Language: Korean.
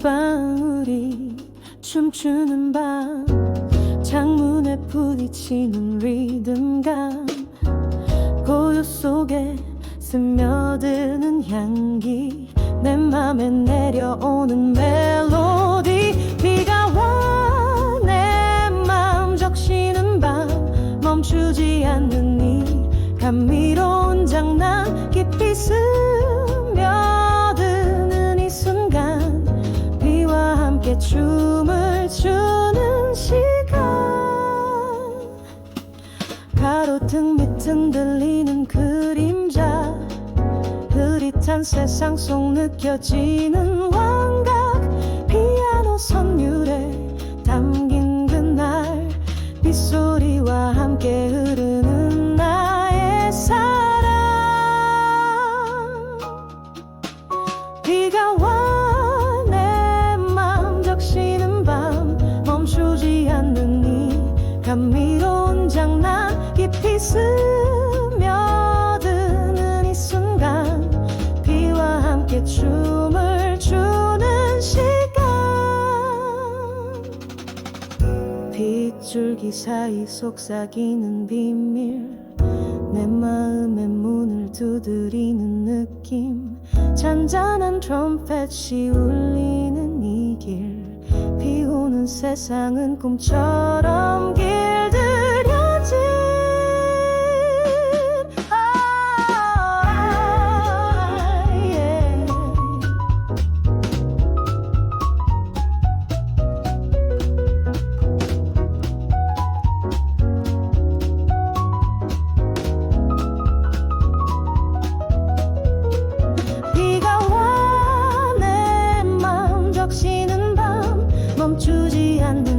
빗방울이 춤추는 밤 창문에 부딪히는 리듬감 고요 속에 스며드는 향기 내 맘에 내려오는 멜로디. 비가 와 내 맘 적시는 밤 멈추지 않는 이 감미로운 장난 깊이 스 밑 흔들리는 그림자 흐릿한 세상 속 느껴지는 환각 피아노 선 빗줄기 사이 속삭이는 비밀. 내 마음의 문을 두드리는 느낌. 잔잔한 트럼펫이 울리는 이 길. 비 오는 세상은 꿈처럼 멈